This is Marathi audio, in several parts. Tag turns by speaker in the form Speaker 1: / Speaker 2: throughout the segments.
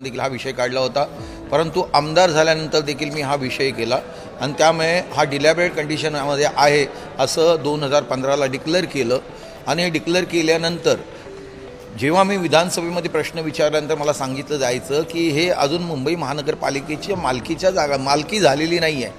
Speaker 1: देखील हा विषय काढला होता. परंतु आमदार झाल्यानंतर देखील मी हा विषय केला. आणि त्यामुळे हा डिलॅबरेट कंडिशनमध्ये आहे असं दोन हजार पंधराला डिक्लेअर केलं. आणि हे डिक्लेअर केल्यानंतर जेव्हा मी विधानसभेमध्ये प्रश्न विचारल्यानंतर मला सांगितलं जायचं की हे अजून मुंबई महानगरपालिकेची मालकीच्या जागा मालकी झालेली नाही आहे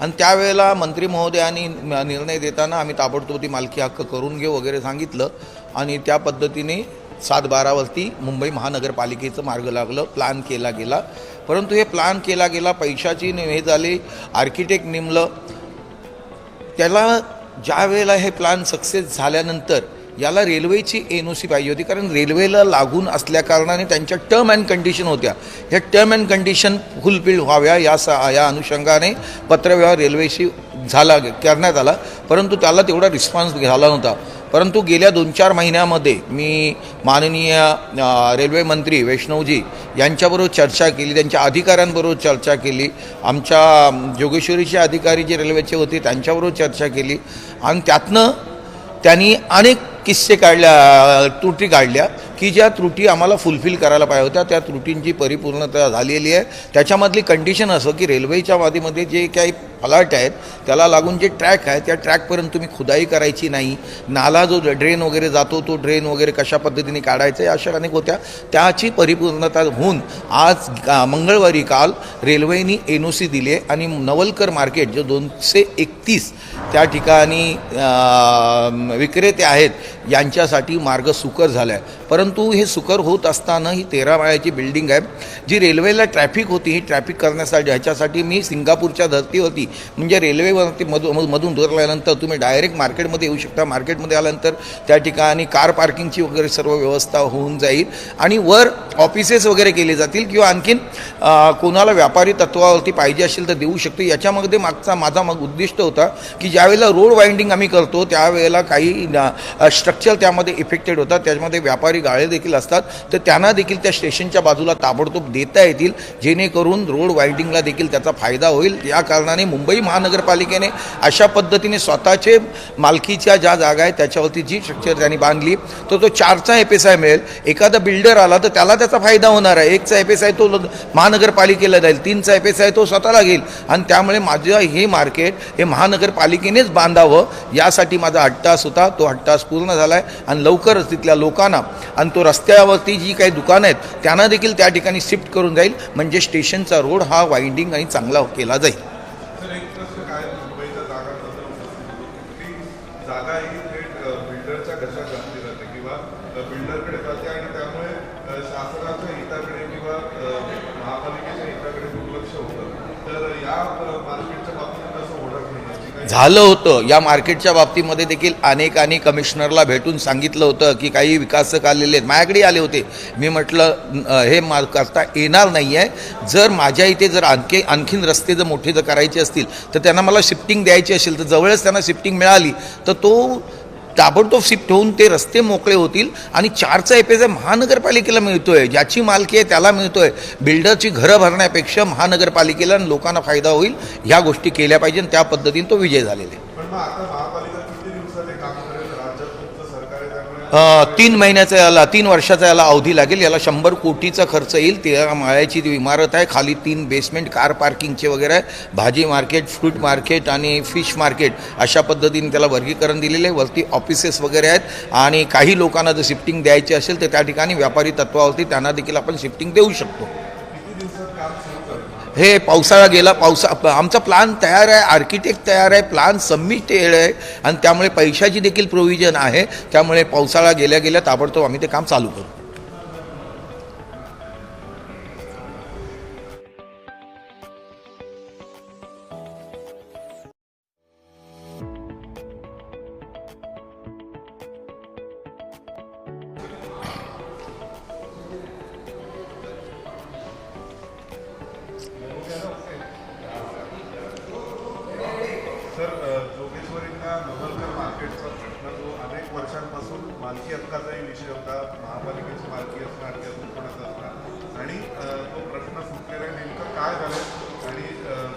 Speaker 1: आणि त्यावेळेला मंत्री महोदयांनी निर्णय देताना आम्ही ताबडतोब ती मालकी हक्क करून घेऊ वगैरे सांगितलं. आणि त्या पद्धतीने सात बारावरती मुंबई महानगरपालिकेचं मार्ग लागलं प्लॅन केला गेला. परंतु हे प्लॅन केला गेला पैशाची हे झाली आर्किटेक्ट नेमलं. त्याला ज्या वेळेला हे प्लॅन सक्सेस झाल्यानंतर याला रेल्वेची एन ओ सी पाहिजे होती. कारण रेल्वेला लागून असल्याकारणाने त्यांच्या टर्म अँड कंडिशन होत्या. ह्या टर्म अँड कंडिशन फुलफिल व्हाव्या या सा या अनुषंगाने पत्रव्यवहार रेल्वेशी झाला करण्यात आला. परंतु त्याला तेवढा रिस्पॉन्स झाला नव्हता. परंतु गेल्या दोन चार महिन्यामध्ये मी माननीय रेल्वेमंत्री रेल्वे मंत्री वैष्णवजी यांच्याबरोबर चर्चा केली त्यांच्या अधिकाऱ्यांबरोबर चर्चा केली आमच्या जोगेश्वरीचे अधिकारी जे रेल्वेचे होते त्यांच्याबरोबर चर्चा केली आणि त्यातनं त्यांनी अनेक किस्से काढल्या त्रुटी काढल्या की ज्या त्रुटी आम्हाला फुलफिल करायला पाहिजे होत्या. त्या त्रुटींची परिपूर्णता झालेली आहे. त्याच्यामधली कंडिशन असं की रेल्वेच्या वादीमध्ये जे काही फलाट आहेत त्याला लागून जे ट्रॅक आहे त्या ट्रॅकपर्यंत तुम्ही खुदाई करायची नाही. नाला जो ड्रेन वगैरे जातो तो ड्रेन वगैरे कशा पद्धतीने काढायचं आहे अशा अनेक होत्या. त्याची परिपूर्णता होऊन आज मंगळवारी काल रेल्वेनी एन ओ सी दिली आहे आणि नवलकर मार्केट जो दोनशे एकतीस त्या ठिकाणी विक्रेते आहेत यांच्यासाठी मार्ग सुकर झाला आहे परंतु हे सुकर होत असताना ही तेरा माळ्याची बिल्डिंग आहे. जी रेल्वेला ट्रॅफिक होती ही ट्रॅफिक करण्यासाठी ह्याच्यासाठी मी सिंगापूरच्या धर्तीवरती म्हणजे रेल्वेवरती मधून मधून आल्यानंतर तुम्ही डायरेक्ट मार्केटमध्ये येऊ शकता. मार्केटमध्ये आल्यानंतर त्या ठिकाणी कार पार्किंगची वगैरे सर्व व्यवस्था होऊन जाईल. आणि वर ऑफिसेस वगैरे केले जातील किंवा आणखीन कोणाला व्यापारी तत्वावरती पाहिजे असेल तर देऊ शकतो. याच्यामध्ये मागचा माझा मग उद्दिष्ट होता की ज्यावेळेला रोड वाइंडिंग आम्ही करतो त्यावेळेला काही स्ट्रक्चर त्यामध्ये इफेक्टेड होतात. त्याच्यामध्ये व्यापारी गाळे देखील असतात. तर त्यांना देखील त्या स्टेशनच्या बाजूला ताबडतोब देता येतील. जेणेकरून रोड वाइंडिंगला देखील त्याचा फायदा होईल. या कारणाने मुंबई महानगरपालिकेने अशा पद्धतीने स्वतःचे मालकीच्या ज्या जागा आहेत त्याच्यावरती जी स्ट्रक्चर त्यांनी बांधली तर तो चारचा एफ एस आय मिळेल. एखादा बिल्डर आला तर त्याला त्याचा फायदा होणार आहे. एकचा एफ एस आय तो महानगरपालिकेला जाईल तीनचा एफ एस आय तो स्वतःला घेईल. आणि त्यामुळे माझं हे मार्केट हे महानगरपालिकेनेच बांधावं यासाठी माझा हट्टास होता. तो हट्टास पूर्ण झाला आहे आणि लवकरच तिथल्या लोकांना आणि तो रस्त्यावरती जी काही दुकानं आहेत त्यांना देखील त्या ठिकाणी शिफ्ट करून जाईल. म्हणजे स्टेशनचा रोड हा वाइंडिंग आणि चांगला केला जाईल.
Speaker 2: सर एक प्रश्न काय मुंबईच्या जागांबद्दल की जागा ही थेट बिल्डरच्या घशात घातली जाते किंवा अ, बिल्डरकडे जाते आणि त्यामुळे शासनाच्या हिताकडे किंवा महापालिकेच्या हिताकडे दुर्लक्ष होतं. तर या मार्केट मार्केटच्या बाबतीत कसं होणार नाही याची काही
Speaker 1: झालं होतं. या मार्केटच्या बाबतीमध्ये देखील अनेकांनी कमिशनरला भेटून सांगितलं होतं की काही विकासक आलेले आहेत. माझ्याकडे आले होते. मी म्हटलं हे मा करता येणार नाही आहे जर माझ्या इथे जर आणखी आणखीन रस्ते जर मोठे जर करायचे असतील तर त्यांना मला शिफ्टिंग द्यायची असेल तर जवळच त्यांना शिफ्टिंग मिळाली तर तो ताबडतोब शिफ्ट होऊन ते रस्ते मोकळे होतील आणि चारचा एपेजा एस महानगरपालिकेला मिळतोय ज्याची मालकी आहे त्याला मिळतोय बिल्डरची घरं भरण्यापेक्षा महानगरपालिकेला लोकांना फायदा होईल ह्या गोष्टी केल्या पाहिजे त्या पद्धतीने तो विजय झालेला आहे. तीन महिन्याचा याला तीन वर्षाचा याला अवधी लागेल. याला शंभर कोटीचा खर्च येईल. तेरा माळ्याची ती इमारत आहे खाली तीन बेसमेंट कार पार्किंगचे वगैरे आहे. भाजी मार्केट फ्रूट मार्केट आणि फिश मार्केट अशा पद्धतीने त्याला वर्गीकरण दिलेलं आहे. वरती ऑफिसेस वगैरे आहेत. आणि काही लोकांना जर शिफ्टिंग द्यायची असेल तर त्या ठिकाणी व्यापारी तत्वावरती त्यांना देखील आपण शिफ्टिंग देऊ शकतो. हे पावसाळा गेला पावसा प- आमचा प्लान तयार आहे आर्किटेक्ट तयार आहे प्लान सबमिटेड आहे आणि त्यामुळे पैशाची देखील प्रोव्हिजन आहे. त्यामुळे पावसाळा गेल्या गेल्या ताबडतोब आम्ही ते काम चालू करू.
Speaker 2: जोगेश्वरींना नवलकर मार्केटचा प्रश्न जो अनेक वर्षांपासून मालकी हक्काचाही विषय होता महापालिकेची मालकी असणार की अजून कोणाचं असणार आणि तो प्रश्न सुटलेला नेमकं काय झालं आणि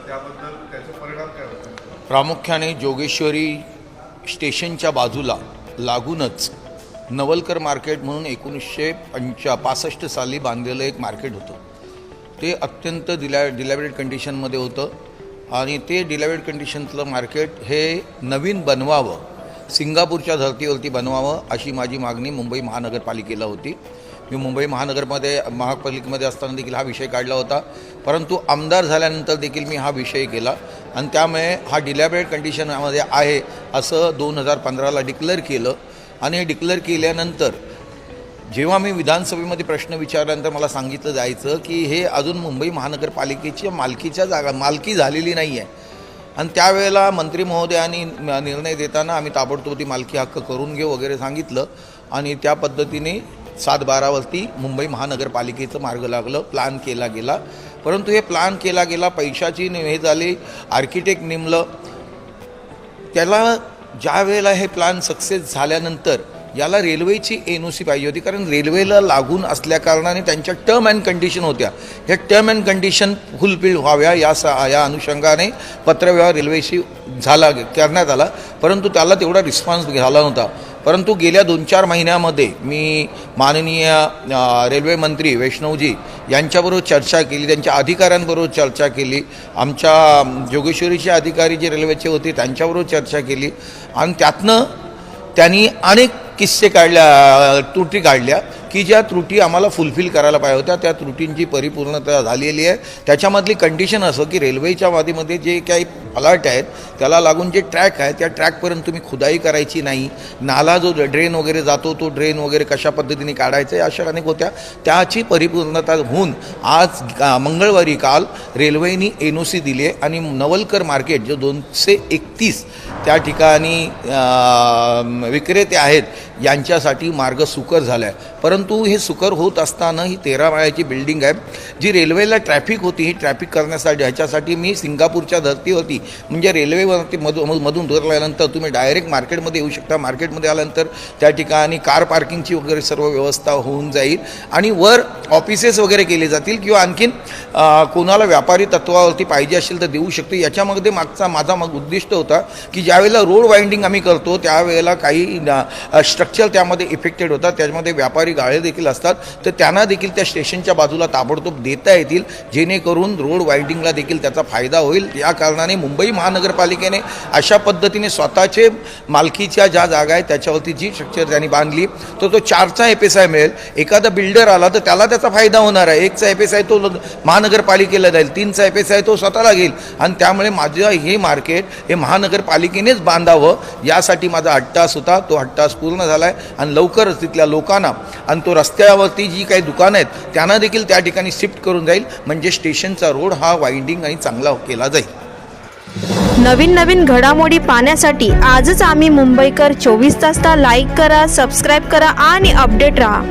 Speaker 2: त्याबद्दल त्याचे परिणाम काय होते?
Speaker 1: प्रामुख्याने जोगेश्वरी स्टेशनच्या बाजूला लागूनच नवलकर मार्केट म्हणून एकोणीसशे पंचा पासष्ट साली बांधलेलं एक मार्केट होतं. ते अत्यंत डिलॅ डिलॅबरेट कंडिशनमध्ये होतं. आणि ते डिलॅबरेट कंडिशनतलं मार्केट हे नवीन बनवावं सिंगापूरच्या धर्तीवरती बनवावं अशी माझी मागणी मुंबई महानगरपालिकेला होती. मी मुंबई महानगरमध्ये महापालिकेमध्ये असताना देखील हा विषय काढला होता. परंतु आमदार झाल्यानंतर देखील मी हा विषय केला. आणि त्यामुळे हा डिलॅबरेट कंडिशनमध्ये आहे असं दोन हजार पंधराला डिक्लेअर केलं. आणि हे डिक्लेअर केल्यानंतर जेव्हा मी विधानसभेमध्ये प्रश्न विचारल्यानंतर मला सांगितलं जायचं की हे अजून मुंबई महानगरपालिकेच्या मालकीच्या जागा मालकी झालेली नाही आहे आणि त्यावेळेला मंत्री महोदयांनी निर्णय देताना आम्ही ताबडतोब ती मालकी हक्क करून घेऊ वगैरे सांगितलं. आणि त्या पद्धतीने सात बारावरती मुंबई महानगरपालिकेचं मार्ग लागलं प्लॅन केला गेला. परंतु हे प्लॅन केला गेला पैशाची हे झाली आर्किटेक्ट नेमलं. त्याला ज्या वेळेला हे प्लॅन सक्सेस झाल्यानंतर याला रेल्वेची एन ओ सी पाहिजे होती. कारण रेल्वेला लागून असल्या कारणाने त्यांच्या टर्म अँड कंडिशन होत्या. ह्या टर्म अँड कंडिशन फुलफिल व्हाव्या या सा या अनुषंगाने पत्रव्यवहार रेल्वेशी झाला करण्यात आला. परंतु त्याला तेवढा रिस्पॉन्स झाला नव्हता. परंतु गेल्या दोन चार महिन्यामध्ये मी माननीय रेल्वेमंत्री रेल्वे मंत्री वैष्णवजी यांच्याबरोबर चर्चा केली. त्यांच्या अधिकाऱ्यांबरोबर चर्चा केली. आमच्या जोगेश्वरीचे अधिकारी जे रेल्वेचे होते त्यांच्याबरोबर चर्चा केली. आणि त्यातनं त्यांनी अनेक किस्से काढल्या त्रुटी काढल्या की ज्या त्रुटी आम्हाला फुलफिल करायला पाहिजे होत्या त्या त्रुटींची परिपूर्णता झालेली आहे. त्याच्यामधली कंडिशन असं की रेल्वेच्या वादीमध्ये जे काही फलाट आहेत त्याला लागून जे ट्रॅक आहे त्या ट्रॅकपर्यंत तुम्ही खुदाई करायची नाही. नाला जो ड्रेन वगैरे जातो तो ड्रेन वगैरे कशा पद्धतीने काढायचा आहे अशा अनेक होत्या. त्याची परिपूर्णता होऊन आज मंगळवारी काल रेल्वेनी एन ओ सी दिली आहे आणि नवलकर मार्केट जो दोनशे एकतीस त्या ठिकाणी विक्रेते आहेत यांच्यासाठी मार्ग सुकर झाला आहे परंतु हे सुकर होत असताना ही तेरा माळ्याची बिल्डिंग आहे. जी रेल्वेला ट्रॅफिक होती ही ट्रॅफिक करण्यासाठी ह्याच्यासाठी मी सिंगापूरच्या धर्तीवरती म्हणजे रेल्वेवरती मधून मधून धरल्यानंतर तुम्ही डायरेक्ट मार्केटमध्ये येऊ शकता. मार्केटमध्ये आल्यानंतर त्या ठिकाणी कार पार्किंगची वगैरे सर्व व्यवस्था होऊन जाईल. आणि वर ऑफिसेस वगैरे केले जातील किंवा आणखीन कोणाला व्यापारी तत्वावरती पाहिजे असेल तर देऊ शकतो. याच्यामध्ये मागचा माझा मग उद्दिष्ट होता की ज्यावेळेला रोड वाइंडिंग आम्ही करतो त्यावेळेला काही स्ट्रक्चर स्ट्रक्चर त्यामध्ये इफेक्टेड होतात. त्याच्यामध्ये व्यापारी गाळे देखील असतात. तर त्यांना देखील त्या स्टेशनच्या बाजूला ताबडतोब देता येतील. जेणेकरून रोड वाइंडिंगला देखील त्याचा फायदा होईल. या कारणाने मुंबई महानगरपालिकेने अशा पद्धतीने स्वतःचे मालकीच्या ज्या जागा आहेत त्याच्यावरती जी स्ट्रक्चर त्यांनी बांधली तर तो चारचा एफ एस आय मिळेल. एखादा बिल्डर आला तर त्याला त्याचा फायदा होणार आहे. एकचा एफ एस आय तो महानगरपालिकेला जाईल. तीनचा एफ एस आय तो स्वतःला घेईल. आणि त्यामुळे माझं हे मार्केट हे महानगरपालिकेनेच बांधावं. यासाठी माझा हट्टास होता. तो हट्टास पूर्ण झाला. आहे आणि लवकरच तिथल्या लोकांना आणि तो रस्त्यावरती जी काही दुकानं आहेत त्यांना देखील त्या ठिकाणी शिफ्ट करून जाईल. म्हणजे स्टेशनचा रोड हा वाइंडिंग आणि चांगला केला जाईल.
Speaker 3: नवीन नवीन घडामोडी पाहण्यासाठी आजच आम्ही मुंबईकर चोवीस तासला लाईक करा सबस्क्राईब करा आणि अपडेट राहा.